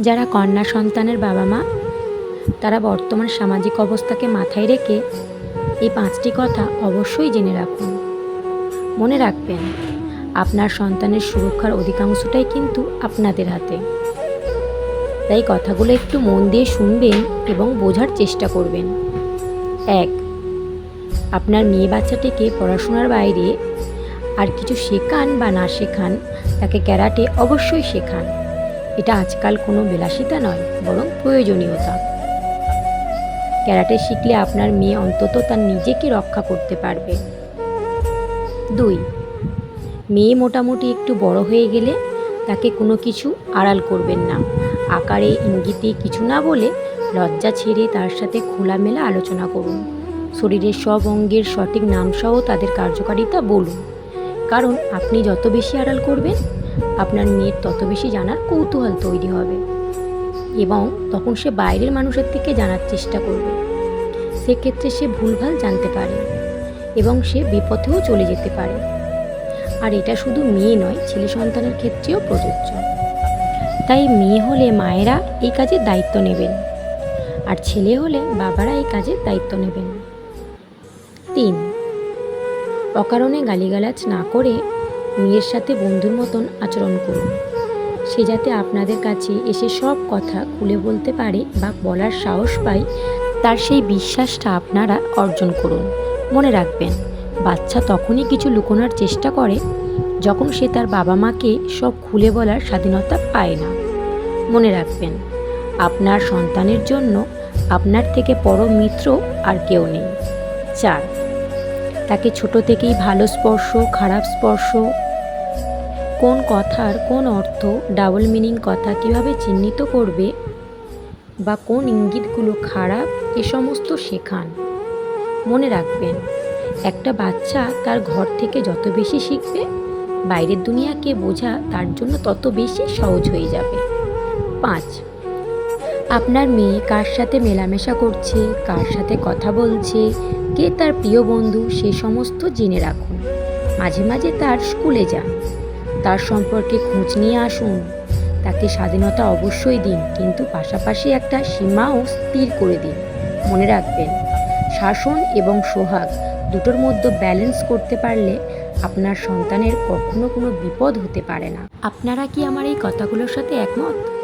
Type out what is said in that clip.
যারা কন্যা সন্তানের বাবা মা, তারা বর্তমান সামাজিক অবস্থাকে মাথায় রেখে এই পাঁচটি কথা অবশ্যই জেনে রাখুন। মনে রাখবেন, আপনার সন্তানের সুরক্ষার অধিকাংশটাই কিন্তু আপনাদের হাতে। তাই কথাগুলো একটু মন দিয়ে শুনবেন এবং বোঝার চেষ্টা করবেন। এক, আপনার মেয়ে বাচ্চাটিকে পড়াশোনার বাইরে আর কিছু শেখান বা না শেখান তাকে ক্যারাটে অবশ্যই শেখান। এটা আজকাল কোনো বিলাসিতা নয়, বরং প্রয়োজনীয়তা। ক্যারাটে শিখলে আপনার মেয়ে অন্তত তার নিজেকে রক্ষা করতে পারবে। দুই, মেয়ে মোটামুটি একটু বড় হয়ে গেলে তাকে কোনো কিছু আড়াল করবেন না। আকারে, ইঙ্গিতে কিছু না বলে লজ্জা ছেড়ে তার সাথে খোলামেলা আলোচনা করুন। শরীরের সব অঙ্গের সঠিক নামসহ তাদের কার্যকারিতা বলুন। কারণ আপনি যত বেশি আড়াল করবেন, আপনার মেয়ের তত বেশি জানার কৌতূহল তৈরি হবে। এবং তখন সে বাইরের মানুষের থেকে জানার চেষ্টা করবে। সেক্ষেত্রে সে ভুলভাল জানতে পারে এবং সে বিপথেও চলে যেতে পারে। আর এটা শুধু মেয়ে নয়, ছেলে সন্তানের ক্ষেত্রেও প্রযোজ্য। তাই মেয়ে হলে মায়েরা এই কাজের দায়িত্ব নেবেন, আর ছেলে হলে বাবারা এই কাজের দায়িত্ব নেবেন। তিন অকারণে গালিগালাজ না করে মেয়ের সাথে বন্ধুর মতন আচরণ করুন। সে যাতে আপনাদের কাছে এসে সব কথা খুলে বলতে পারে বা বলার সাহস পায়, তার সেই বিশ্বাসটা আপনারা অর্জন করুন। মনে রাখবেন, বাচ্চা তখনই কিছু লুকোনোর চেষ্টা করে যখন সে তার বাবা মাকে সব খুলে বলার স্বাধীনতা পায় না। মনে রাখবেন, আপনার সন্তানের জন্য আপনার থেকে বড় মিত্র আর কেউ নেই। চার তাকে ছোট থেকেই ভালো স্পর্শ, খারাপ স্পর্শ। কোন কথার কোন অর্থ ডাবল মিনিং কথা কীভাবে চিহ্নিত করবে? বা কোন ইঙ্গিতগুলো খারাপ, এ সমস্ত শেখান। মনে রাখবেন, একটা বাচ্চা তার ঘর থেকে যত বেশি শিখবে, বাইরের দুনিয়াকে বোঝা তার জন্য তত বেশি সহজ হয়ে যাবে। পাঁচ আপনার মেয়ে কার সাথে মেলামেশা করছে, কার সাথে কথা বলছে, কে তার প্রিয় বন্ধু, সে সমস্ত জেনে রাখুন। মাঝে মাঝে তার স্কুলে যান। তার সম্পর্কে খোঁজ নিয়ে আসুন। তাকে স্বাধীনতা অবশ্যই দিন, কিন্তু পাশাপাশি একটা সীমাও স্থির করে দিন। মনে রাখবেন, শাসন এবং সোহাগ দুটোর মধ্যে ব্যালেন্স করতে পারলে আপনার সন্তানের কখনো কোনো বিপদ হতে পারে না। আপনারা কি আমার এই কথাগুলোর সাথে একমত?